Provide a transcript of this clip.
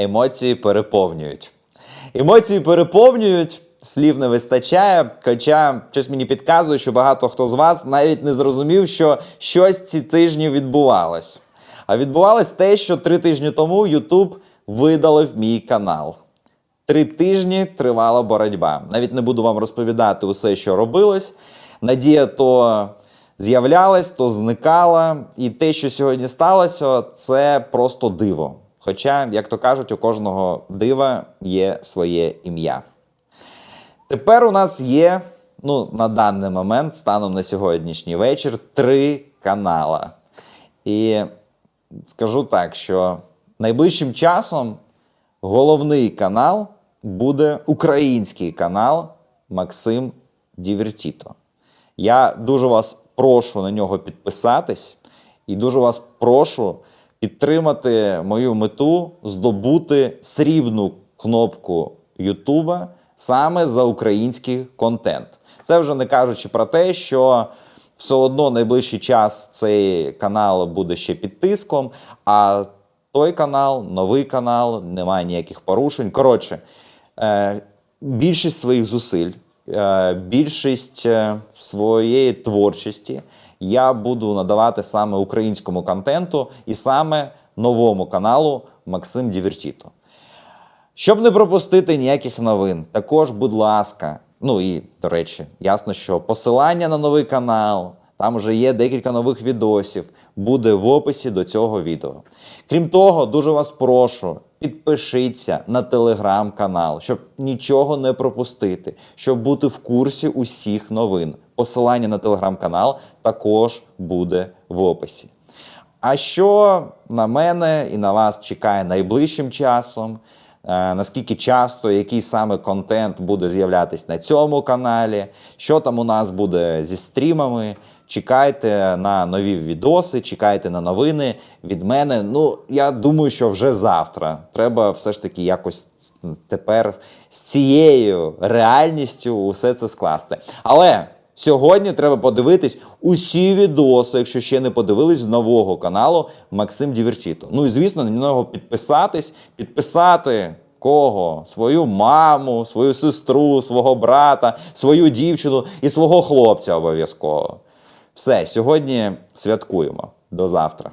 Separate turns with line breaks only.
емоції переповнюють. Емоції переповнюють, слів не вистачає. Хоча щось мені підказує, що багато хто з вас навіть не зрозумів, що щось ці тижні відбувалось. А відбувалось те, що три тижні тому YouTube видалив мій канал. Три тижні тривала боротьба. Навіть не буду вам розповідати усе, що робилось. Надія то з'являлась, то зникала. І те, що сьогодні сталося, це просто диво. Хоча, як то кажуть, у кожного дива є своє ім'я. Тепер у нас є, ну, на даний момент, станом на сьогоднішній вечір, три канала. І скажу так, що найближчим часом головний канал буде український канал Максим Дівертіто. Я дуже вас прошу на нього підписатись і дуже вас прошу підтримати мою мету здобути срібну кнопку Ютуба саме за український контент. Це вже не кажучи про те, що все одно найближчий час цей канал буде ще під тиском, а той канал, новий канал, немає ніяких порушень. Коротше, е, більшість своїх зусиль, е, більшість е, своєї творчості я буду надавати саме українському контенту і саме новому каналу Максим Дівертіто. Щоб не пропустити ніяких новин, також, будь ласка, ну і до речі, ясно, що посилання на новий канал, там вже є декілька нових відосів, буде в описі до цього відео. Крім того, дуже вас прошу, підпишіться на телеграм-канал, щоб нічого не пропустити, щоб бути в курсі усіх новин. Посилання на телеграм-канал також буде в описі. А що на мене і на вас чекає найближчим часом? Е, Наскільки часто який саме контент буде з'являтись на цьому каналі? Що там у нас буде зі стрімами? Чекайте на нові відоси, чекайте на новини від мене. Ну, я думаю, що вже завтра. Треба все ж таки якось тепер з цією реальністю усе це скласти. Але Сьогодні треба подивитись усі відоси, якщо ще не подивились з нового каналу Максим Дівертіто. Ну і звісно, на нього підписатись, підписати кого? Свою маму, свою сестру, свого брата, свою дівчину і свого хлопця обов'язково. Все, сьогодні святкуємо. До завтра.